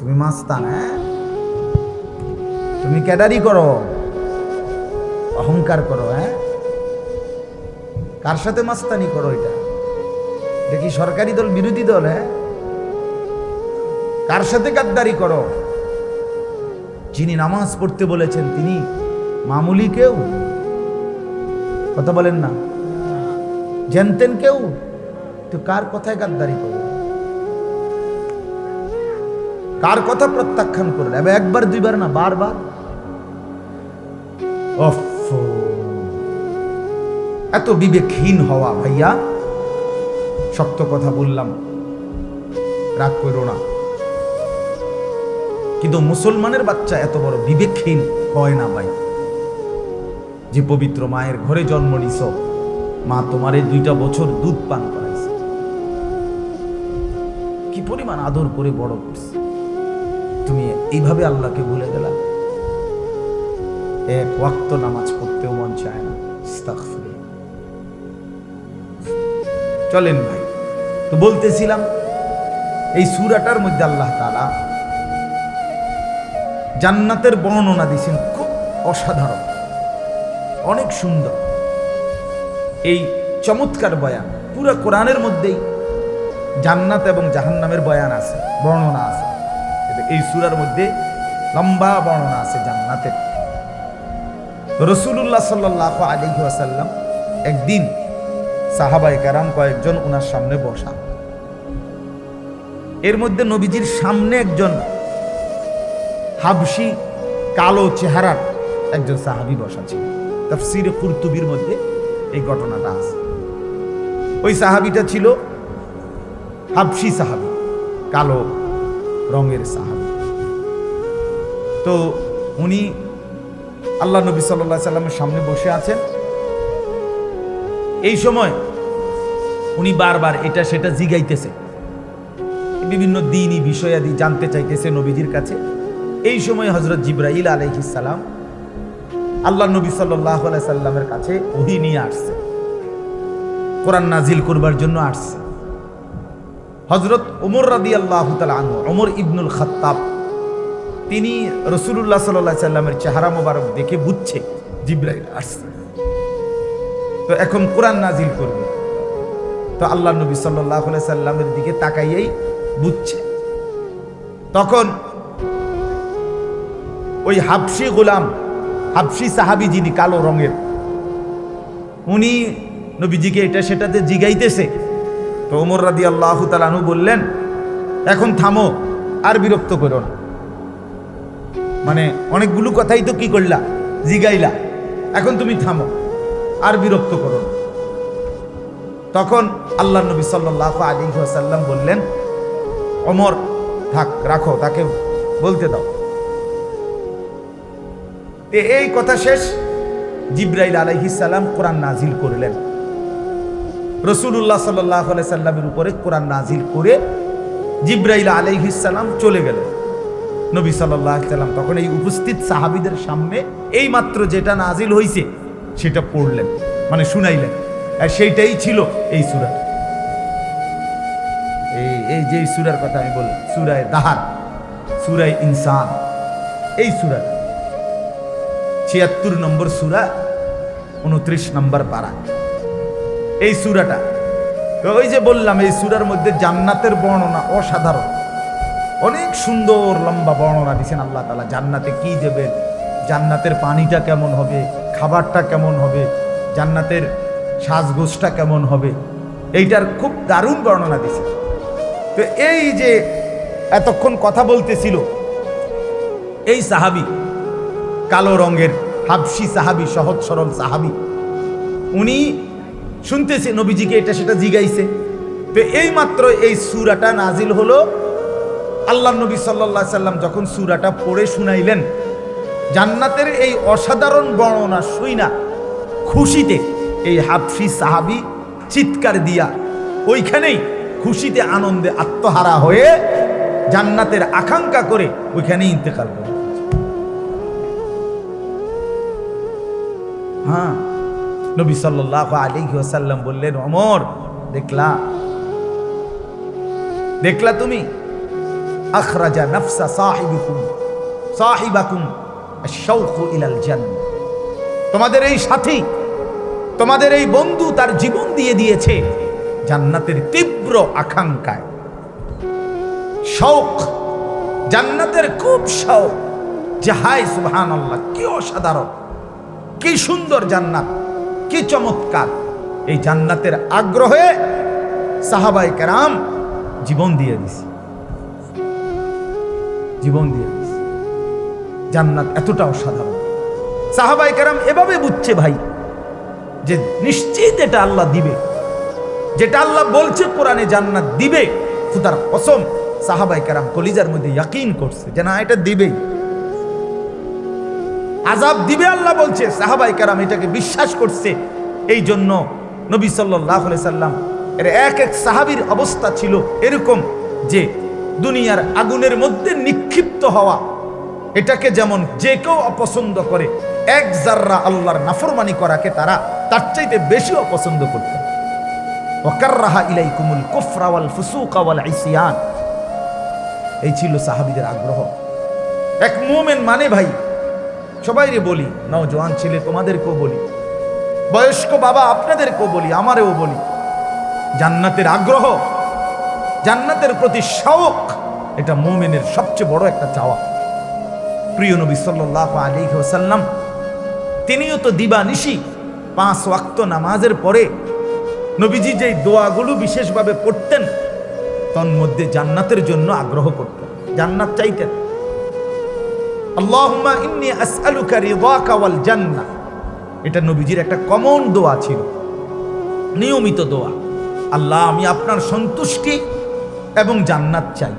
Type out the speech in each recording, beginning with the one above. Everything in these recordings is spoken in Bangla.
তুমি মাস্তান হ্যাঁ? তুমি ক্যাডারি করো। অহংকার করো হ্যাঁ? কার সাথে মাস্তানি করো এটা? দেখি সরকারি দল, বিরোধী দল হ্যাঁ? কার সাথে গাদ্দারি করো? যিনি নামাজ পড়তে বলেছেন তিনি মামুলি কেউ? কথা বলেন না। জানতেন কেউ? তো কার কথায় গাদ্দারি করবে কার কথা প্রত্যাখ্যান করলে এবার একবার, দুইবার না, বারবার। এত বিবেকহীন হওয়া, ভাইয়া। শক্ত কথা বললাম। রাগ করো না। কিন্তু মুসলমানের বাচ্চা এত বড় বিবেকহীন হয় না, ভাই। যে পবিত্র মায়ের ঘরে জন্ম নিছ, মা তোমার এই দুইটা বছর দুধ পান করাইছে। কি পরিমাণ আদর করে বড় করছে। তুমি এইভাবে আল্লাহকে ভুলে গেলা? এক ওয়াক্ত নামাজ পড়তেও মন চায় না। চলেন ভাই, তো বলতেছিলাম, এই সুরাটার মধ্যে আল্লাহ তাআলা জান্নাতের বর্ণনা দিয়েছেন খুব অসাধারণ, অনেক সুন্দর। এই চমৎকার বয়ান, পুরো কোরআনের মধ্যেই জান্নাত এবং জাহান্নামের বয়ান আছে, বর্ণনা আছে। এই সুরার মধ্যে লম্বা বর্ণনা আছে জান্নাতের। রসুল্লাহ সাল্লাহ আলী ওয়াসাল্লাম একদিন সাহাবাই কারাম কয়েকজন ওনার সামনে বসা। এর মধ্যে নবীজির সামনে একজন হাবসি কালো চেহারার একজন সাহাবি বসা ছিল। তফসির কুর্তুবির মধ্যে এই ঘটনাটা আছে। ওই সাহাবিটা ছিল হাবসি সাহাবি, কালো রঙের সাহাবি। তো উনি আল্লাহ নবী সাল্লাহ সাল্লামের সামনে বসে আছেন। এই সময় উনি বারবার এটা সেটা জিগাইতেছে। বিভিন্ন দিনই বিষয়াদি জানতে চাইতেছে নবীজির কাছে। এই সময় হজরত জিব্রাইল আলাইহিসাল্লাম আল্লাহ নবী সাল্লাহ সাল্লামের কাছে ওহি নিয়ে আসছে। কোরআন নাজিল করবার জন্য আসছে। হজরত ওমর রাদি আল্লাহ আনু ওমর ইবনুল খাত্তাব তিনি রসুল্লাহ সাল্লাহ সাল্লামের চেহারা মোবারক দেখে বুঝছে জিব্রাইল আসছে। তো এখন কোরআন নাজিল করবে। তো আল্লাহ নবী সাল্লাহ সাল্লামের দিকে তাকাইয়েই বুঝছে। তখন ওই হাবসি গোলাম হাবসি সাহাবি যিনি কালো রঙের, উনি নবীজিকে এটা সেটাতে জিগাইতেছে। তো ওমর রাদি আল্লাহ তালানু বললেন, এখন থামো, আর বিরক্ত করো না। মানে অনেকগুলো কথাই তো কি করলা? জিগাইলা। এখন তুমি থামো, আর বিরক্ত করো তখন আল্লাহ নবী সাল্লাহ আলী সাল্লাম বললেন, অমর, থাক, রাখো, তাকে বলতে দাও। এই কথা শেষ, জিব্রাইল আলাইহিসাল্লাম কোরআন নাজিল করলেন। রসুল্লাহ সাল্লাহ সাল্লামের উপরে কোরআন নাজিল করে জিব্রাইল আলাইহিসাল্লাম চলে গেলেন। নবী সাল্লাম তখন এই উপস্থিত সাহাবিদের সামনে এই মাত্র যেটা নাজিল হয়েছে সেটা পড়লেন মানে শুনাইলেন। আর সেইটাই ছিল এই সুরা। এই এই যে সুরার কথা আমি বললাম, সুরায় দাহার, সুরায় ইনসান, এই সুরা, ছিয়াত্তর নম্বর সুরা, উনত্রিশ নম্বর পারা এই সুরাটা, ওই যে বললাম, এই সুরার মধ্যে জান্নাতের বর্ণনা অসাধারণ। অনেক সুন্দর লম্বা বর্ণনা দিচ্ছেন আল্লাহ তালা জান্নাতে কি দেবেন জান্নাতের পানিটা কেমন হবে? খাবারটা কেমন হবে? জান্নাতের সাজগোজটা কেমন হবে? এইটার খুব দারুণ বর্ণনা দিছে। তো এই যে এতক্ষণ কথা বলতেছিল, এই সাহাবি, কালো রঙের হাবসি সাহাবি, সহজ সরল সাহাবি, উনি শুনতেছে নবীজিকে এটা সেটা জিগাইছে। তো এই মাত্র এই সুরাটা নাজিল হলো আল্লাহ নবী সাল্লা সাল্লাম যখন সুরাটা পড়ে শুনাইলেন, জান্নাতের এই অসাধারণ বর্ণনা শুই না খুশিতে এই হাফসি সাহাবি চিৎকার দিয়া ওইখানেই খুশিতে আনন্দে আত্মহারা হয়ে জান্নাতের আকাঙ্ক্ষা করে ওইখানেই ইন্তেকাল করে হ্যাঁ নবী সাল্লাহ আলী ওসাল্লাম বললেন, অমর, দেখলা। দেখলা তুমি? তোমাদের এই সাথী, তোমাদের এই বন্ধু তার জীবন দিয়ে দিয়েছে জান্নাতের তীব্র আকাঙ্ক্ষায়। শৌক, জান্নাতের খুব শৌক, যে হায় সুবহান আল্লাহ কি অসাধারণ, কি সুন্দর জান্নাত, কি চমৎকার। এই জান্নাতের আগ্রহে সাহাবাই কেরাম জীবন দিয়ে দিছে। জীবন দিয়ে জান্নাত এতটা অসাধারণ। সাহাবাই কেরাম এভাবে বুঝছে ভাই, যে নিশ্চিত এটা আল্লাহ দিবে। যেটা আল্লাহ বলছে কোরআনে জান্নাত দিবে। খুদার কসম সাহাবাই কেরাম কলিজার মধ্যে ইয়াকিন করছে যে না, এটা দিবেই। আজাব দিবে আল্লাহ বলছে সাহাবাই কারাম এটাকে বিশ্বাস করছে। এই জন্য নবী সাল্লাহ সাল্লাম এর এক এক সাহাবির অবস্থা ছিল এরকম যে দুনিয়ার আগুনের মধ্যে নিক্ষিপ্ত হওয়া। এটাকে যেমন যে কেউ অপছন্দ করে, এক জাররা আল্লাহর নাফরমানি করাকে তারা তার চাইতে বেশি অপছন্দ করত। ওয়াকাররাহা ইলাইকুমুল কুফরা ওয়াল ফুসুকা ওয়াল ইসিয়ান। এই ছিল সাহাবীদের আগ্রহ। এক মুমিন মানে ভাই সবাইরে বলি, নওজোয়ান ছেলে তোমাদেরকেও বলি, বয়স্ক বাবা আপনাদেরকেও বলি, আমারেও বলি, জান্নাতের আগ্রহ জান্নাতের প্রতি শৌক, এটা মোমেনের সবচেয়ে বড় একটা চাওয়া। প্রিয় নবী সাল্লাহ আলী সাল্লাম তিনিও তো দিবা নিশি পাঁচ ওয়াক্ত নামাজের পরে নবীজি যেই দোয়াগুলো বিশেষভাবে পড়তেন, তন্মধ্যে জান্নাতের জন্য আগ্রহ করতেন। জান্নাত চাইতেন। এটা নবীজির একটা কমন দোয়া ছিল, নিয়মিত দোয়া। আল্লাহ, আমি আপনার সন্তুষ্টি এবং জান্নাত চাই।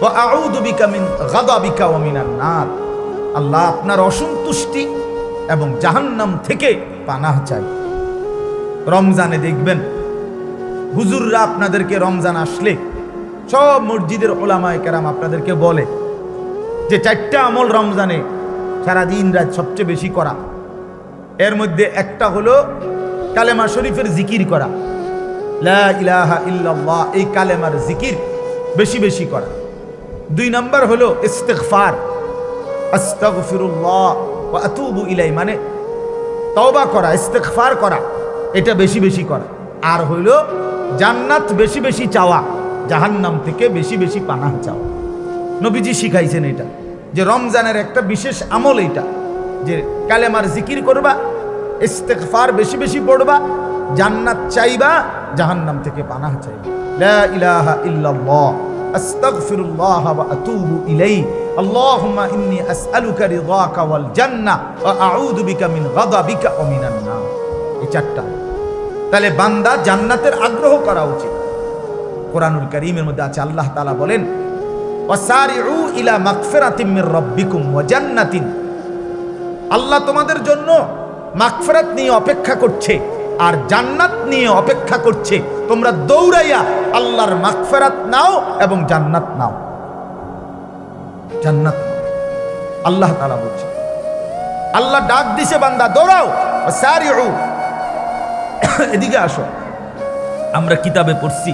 ওয়া আউযু বিকা মিন গাদাবিকা মিনান নার। আল্লাহ আপনার অসন্তুষ্টি এবং জাহান্নাম থেকে পানাহ চাই। রমজানে দেখবেন, হুজুররা আপনাদেরকে রমজান আসলে সব মসজিদের ওলামায় কেরাম আপনাদেরকে বলে যে চারটা আমল রমজানে সারা দিন রাত সবচেয়ে বেশি করা। এর মধ্যে একটা হলো কালেমা শরীফের জিকির করা। ইলাহা ইল্লাল্লাহ, এই কালেমার জিকির বেশি বেশি করা। দুই নম্বর হলো ইস্তেগফার। আস্তাগফিরুল্লাহ ওয়া ইলাই মানে তওবা করা, ইস্তেগফার করা, এটা বেশি বেশি করা। আর হইল জান্নাত বেশি বেশি চাওয়া, জাহান্নাম থেকে বেশি বেশি পানাহ চাওয়া। নবীজি শিখাইছেন এটা, যে রমজানের একটা বিশেষ আমল এটা যে কালেমার জিকির করবা, ইস্তেগফার বেশি বেশি পড়বা, জান্নাত চাইবা জাহান্নাম থেকে পানাহ চারটা। তাহলে বান্দা জান্নাতের আগ্রহ করা উচিত। কোরআনুল করিমের মধ্যে আছে, আল্লাহ তাআলা বলেন ইলা জান্নাতিন। আল্লাহ তোমাদের জন্য মাগফিরাত নিয়ে অপেক্ষা করছে। আর জান্নাত নিয়ে অপেক্ষা করছে। তোমরা দৌড়াইয়া আল্লাহর মাগফিরাত নাও এবং জান্নাত নাও। জান্নাত আল্লাহ তাআলা বলছে, আল্লাহ ডাক দিছে, বান্দা, দৌড়াও। ওয়াসারিউ। এদিকে আসো। আমরা কিতাবে পড়ছি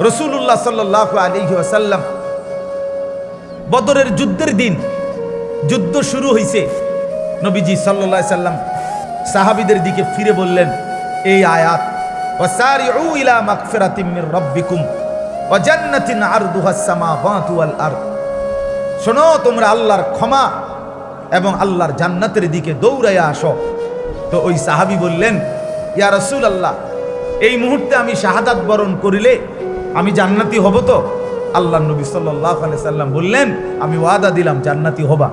রসুল্লাহ সাল্লাহ আলিহি আসাল্লাম বদরের যুদ্ধের দিন, যুদ্ধ শুরু হয়েছে নবীজি সাল্লা সাল্লাম সাহাবিদের দিকে ফিরে বললেন, এই আয়াত শোনো, তোমরা আল্লাহর ক্ষমা এবং আল্লাহর জান্নাতের দিকে দৌড়াইয়া আসো। তো ওই সাহাবি বললেন, ইয়া রসুল আল্লাহ এই মুহূর্তে আমি শাহাদাত বরণ করিলে আমি জান্নাতি হব তো? আল্লাহ নবী সাল্লাহ সাল্লাম বললেন, আমি ওয়াদা দিলাম জান্নাতি হবা।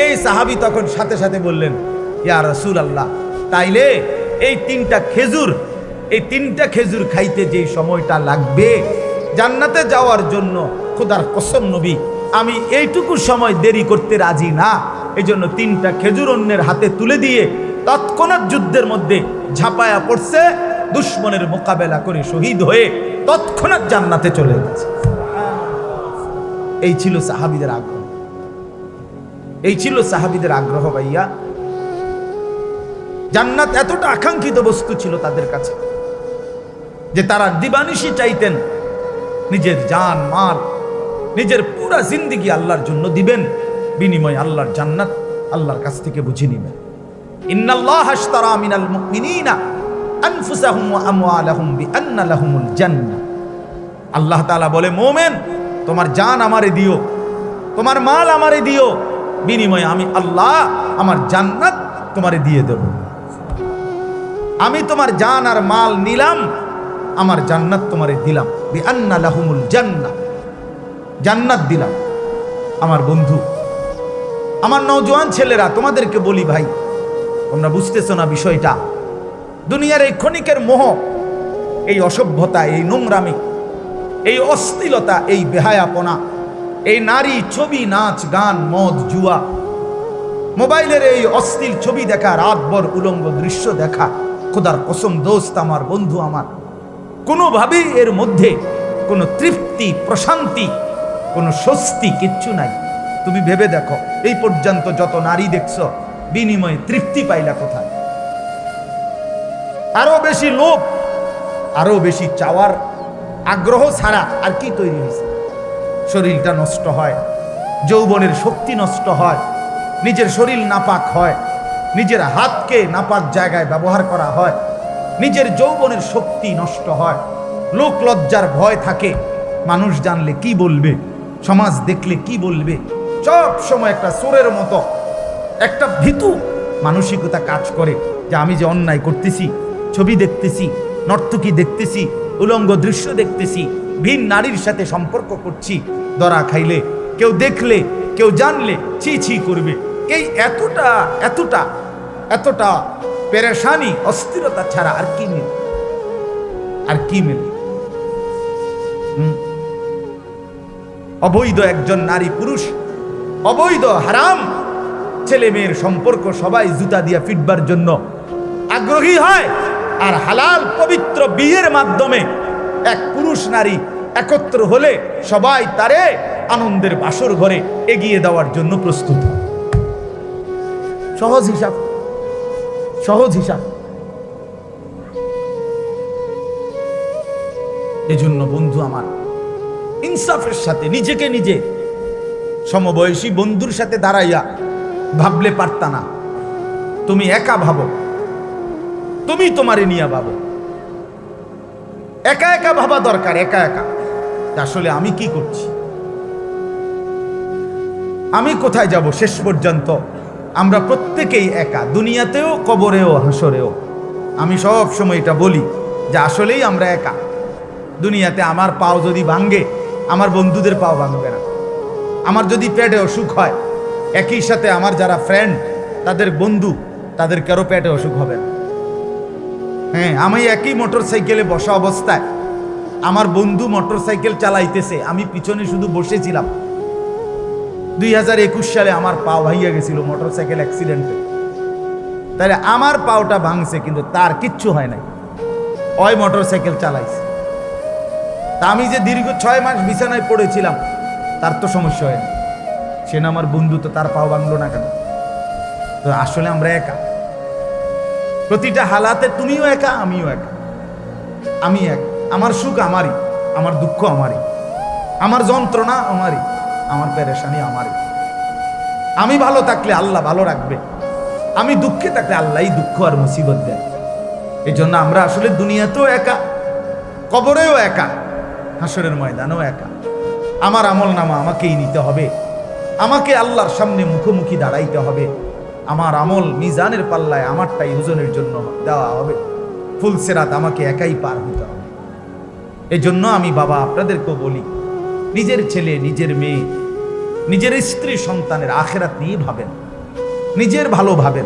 এই সাহাবি তখন সাথে সাথে বললেন ইয়া রসুল আল্লাহ তাইলে এই তিনটা খেজুর, এই তিনটা খেজুর খাইতে যে সময়টা লাগবে, জান্নাতে যাওয়ার জন্য খোদার কসম নবী, আমি এইটুকু সময় দেরি করতে রাজি না। এই জন্য তিনটা খেজুর অন্যের হাতে তুলে দিয়ে তৎক্ষণাৎ যুদ্ধের মধ্যে ঝাঁপায়া পড়ছে, দুশ্মনের মোকাবেলা করে শহীদ হয়ে তৎক্ষণাৎ জান্নাতে চলে গেছে। এই ছিল সাহাবিদের আগ্রহ। এই ছিল সাহাবিদের আগ্রহ ভাইয়া। জান্নাত এতটা আকাঙ্ক্ষিত বস্তু ছিল তাদের কাছে যে তারা দিবানিশি চাইতেন, নিজের জান, মাল, নিজের পুরা জিন্দিগি আল্লাহর জন্য দিবেন, বিনিময় আল্লাহর জান্নাত আল্লাহর কাছ থেকে বুঝে নিবেন। ইন্নাল্লাহ আশতারা মিনাল মুমিনিনা আনফুসাহুম ওয়া আমওয়ালাহুম বিআন্না লাহুমুল জান্নাহ। আল্লাহ তাআলা বলে, মোমেন, তোমার জান আমারে দিও, তোমার মাল আমারে দিও, বিনিময়ে আমি আল্লাহ, আমার জান্নাত তোমারে দিয়ে দেব। আমি তোমার জান আর মাল নিলাম, আমার জান্নাত তোমারে দিলাম। বিআন্না লাহুমুল জান্নাহ। জান্নাত দিলাম। আমার বন্ধু, আমার নওজোয়ান ছেলেরা, তোমাদেরকে বলি ভাই, তোমরা বুঝতেছো না বিষয়টা? দুনিয়ার এই ক্ষণিকের মোহ, এই অসভ্যতা, এই নোংরামি, এই অশ্লীলতা, এই বেহায়াপনা, এই নারী ছবি, নাচ, গান, মদ, জুয়া, মোবাইলের এই অশ্লীল ছবি দেখা, রাতভর উলঙ্গ দৃশ্য দেখা খোদার কসম দোস্ত আমার, বন্ধু আমার। কোনোভাবেই এর মধ্যে কোনো তৃপ্তি, প্রশান্তি, কোনো স্বস্তি কিচ্ছু নাই। তুমি ভেবে দেখো, এই পর্যন্ত যত নারী দেখছ, বিনিময়ে তৃপ্তি পাইলা কোথায়? আরও বেশি লোভ, আরও বেশি চাওয়ার আগ্রহ ছাড়া আর কি তৈরি হয়েছে? শরীরটা নষ্ট হয়, যৌবনের শক্তি নষ্ট হয়, নিজের শরীর নাপাক হয় নিজের হাতকে নাপাক জায়গায় ব্যবহার করা হয়। নিজের যৌবনের শক্তি নষ্ট হয়। লোক লজ্জার ভয় থাকে। মানুষ জানলে কি বলবে? সমাজ দেখলে কি বলবে? সব সময় একটা সুরের মতো, একটা ভীতু মানসিকতা কাজ করে যে আমি যে অন্যায় করতেছি, ছবি দেখতেছি, নর্তকী দেখতেছি, উলঙ্গ দৃশ্য দেখতেছি, ভিন নারীর সাথে সম্পর্ক করছি, দরা খাইলে, কেউ দেখলে, কেউ জানলে, ছি ছি করবে। এই এতটা এতটা এতটা পেরেশানি, অস্থিরতা ছাড়া আর কি মিলে আর কি মিলে অবৈধ একজন নারী পুরুষ, অবৈধ হারাম ছেলে মেয়ের সম্পর্ক সবাই জুতা দিয়া ফিটবার জন্য আগ্রহী হয় আর হালাল পবিত্র বিয়ের মাধ্যমে এক পুরুষ নারী একত্র হলে সবাই তারে আনন্দের বাসর ঘরে এগিয়ে দেওয়ার জন্য প্রস্তুত হয়। সহজ হিসাব। সহজ হিসাব। এজন্য বন্ধু আমার, ইনসাফের সাথে নিজেকে নিজে, সমবয়সী বন্ধুর সাথে দাঁড়াইয়া ভাবলে পারতা না। তুমি একা ভাবো। তুমি তোমারে নিয়ে ভাবো। একা একা ভাবা দরকার, একা একা। আসলে আমি কি করছি? আমি কোথায় যাব? শেষ পর্যন্ত আমরা প্রত্যেকেই একা, দুনিয়াতেও, কবরেও হাসরেও আমি সব সময় এটা বলি যে আসলেই আমরা একা। দুনিয়াতে আমার পাও যদি ভাঙ্গে আমার বন্ধুদের পাও ভাঙবে না। আমার যদি পেটে অসুখ হয়, একই সাথে আমার যারা ফ্রেন্ড তাদের বন্ধু তাদের কারও পেটে অসুখ হবে না। হ্যাঁ আমি একই মোটর সাইকেলে বসা অবস্থায়। আমার বন্ধু মোটর সাইকেল চালাইতেছে, আমি পিছনে শুধু বসেছিলাম। দুই হাজার একুশ সালে আমার পা ভাইয়া গেছিল মোটর সাইকেল অ্যাক্সিডেন্টে। তাহলে আমার পাওটা ভাঙছে, কিন্তু তার কিচ্ছু হয় নাই। ওই মোটর সাইকেল চালাইছে। তা আমি যে দীর্ঘ ছয় মাস বিছানায় পড়েছিলাম, তার তো সমস্যা হয়নি। সে না আমার বন্ধু, তো তার পাও ভাঙলো না কেন? তো আসলে আমরা একা। প্রতিটা হালাতে তুমিও একা, আমিও একা। আমি এক। আমার সুখ আমারই, আমার দুঃখ আমারই। আমার যন্ত্রণা আমারই। আমার পেরেশানি আমারই। আমি ভালো থাকলে আল্লাহ ভালো রাখবে। আমি দুঃখে থাকলে আল্লাহই দুঃখ আর মুসিবত দেয়। এই জন্য আমরা আসলে দুনিয়াতেও একা, কবরেও একা, হাসরের ময়দানেও একা। আমার আমল নামা আমাকেই নিতে হবে। আমাকে আল্লাহর সামনে মুখোমুখি দাঁড়াইতে হবে। আমার আমল মিজানের পাল্লায় আমারটাই ওজনের জন্য দেওয়া হবে। ফুলসেরাত আমাকে একাই পার হতে হবে। এজন্য আমি বাবা আপনাদেরকেও বলি, নিজের ছেলে, নিজের মেয়ে নিজের স্ত্রী সন্তানের আখেরাত নিয়ে ভাবেন। নিজের ভালো ভাবেন।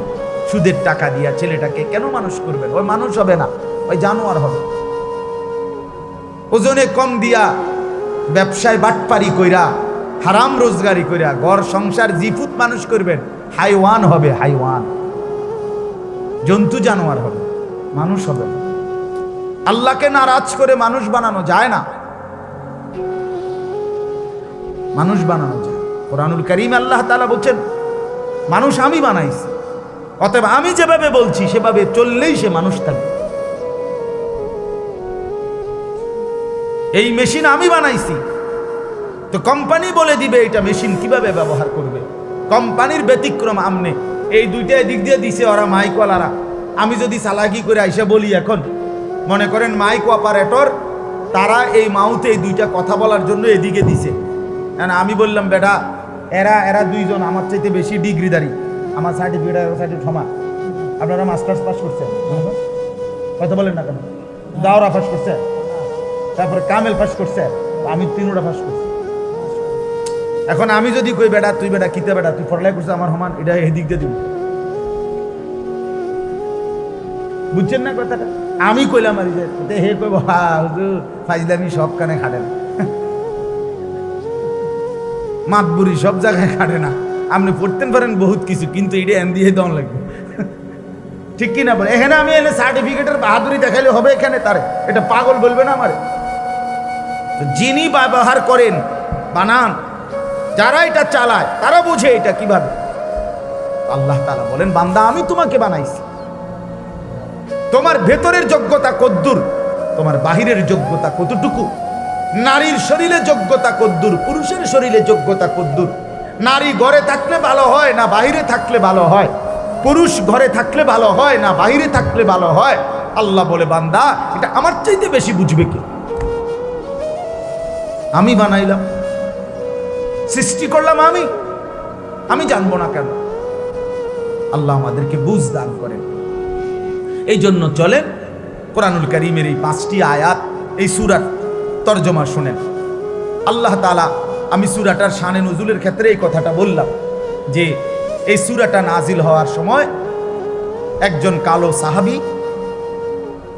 সুদের টাকা দিয়া ছেলেটাকে কেন মানুষ করবেন? ওই মানুষ হবে না, ওই জানোয়ার হবে। ওজনে কম দিয়া ব্যবসায় বাটপারি কইরা, হারাম রোজগারি কইরা, ঘর, সংসার, জিফুত মানুষ করবেন, হাইওয়ান হবে, হাইওয়ান। জন্তু জানোয়ার হবে, মানুষ হবে না। আল্লাহকে নারাজ করে মানুষ বানানো যায় না। মানুষ বানানো যায় কোরআনুল করিম আল্লাহ তালা বলছেন, মানুষ আমি বানাইছি। অতএব আমি যেভাবে বলছি, সেভাবে চললেই সে মানুষ থাকবে। এই মেশিন আমি বানাইছি। তো কোম্পানি বলে দিবে এটা মেশিন কীভাবে ব্যবহার করবে? কোম্পানির ব্যতিক্রম আমনে। এই দুইটা দিক দিয়ে দিছে ওরা মাইকওয়ালারা। আমি যদি চালাকি করে আইসা বলি এখন, মনে করেন মাইক অপারেটর, তারা এই মাউথে এই দুইটা কথা বলার জন্য এদিকে দিছে। আমি বললাম, বেটা এরা এরা দুইজন আমার চাইতে বেশি ডিগ্রিদারি আমার সার্টিফিকেট সার্টিফিকেট সমান। আপনারা মাস্টার্স পাস করছেন। কথা বলেন না কেন? দাওরা পাস করছে তারপরে কামেল পাস করছে আমি তিনোটা পাস করছি। এখন আমি যদি কই, বেটা, তুই বেটা, কিতে বেটা, তুই পড়ালাই করছিস আমার সমান, এটা এদিক দিয়ে দিব। বুঝছেন না কথাটা? আমি কইলাম আর যে হে কইব, হা, হুজুর, ফাইজলামি সব কানে খাটে না মাতবুরি সব জায়গায় খাটে না। আপনি পড়তেন পারেন বহুত কিছু, কিন্তু এটা এন দিয়ে দন লাগবে। ঠিক কি না বলে? এখানে আমি এনে সার্টিফিকেটের বাহাদুরি দেখাইলে হবে এখানে তারে। এটা পাগল বলবে না আমার? যিনি ব্যবহার করেন, বানান, যারা এটা চালায়, তারা বুঝে এটা কীভাবে। আল্লাহ তালা বলেন, বান্দা, আমি তোমাকে বানাইছি। তোমার ভেতরের যোগ্যতা কদ্দুর, তোমার বাহিরের যোগ্যতা কতটুকু? নারীর শরীরে যোগ্যতা কদ্দুর, পুরুষের শরীরে যোগ্যতা কদ্দুর। নারী ঘরে থাকলে ভালো হয় না বাহিরে থাকলে ভালো হয়? পুরুষ ঘরে থাকলে ভালো হয় না বাহিরে থাকলে ভালো হয়? আল্লাহ বলে, বান্দা, এটা আমার চাইতে বেশি বুঝবে কে? আমি বানাইলাম। সৃষ্টি করলাম আমি। আমি জানব না কেন? আল্লাহ আমাদেরকে বুঝ দান করেন। এই জন্য চলেন কোরআনুল করিমের এই পাঁচটি আয়াত, এই সুরার তর্জমা শোনেন। আল্লাহ তালা আমি সুরাটার শানে নজুলের ক্ষেত্রে এই কথাটা বললাম যে, এই সুরাটা নাজিল হওয়ার সময় একজন কালো সাহাবি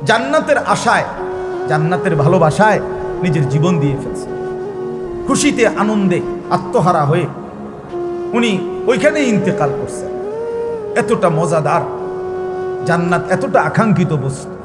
জান্নাতের আশায়, জান্নাতের ভালোবাসায় নিজের জীবন দিয়ে ফেলছে। খুশিতে, আনন্দে আত্মহারা হয়ে উনি ওইখানেই ইন্তেকাল করছেন। এতটা মজাদার, জান্নাত এতটা আকাঙ্ক্ষিত বস্তু।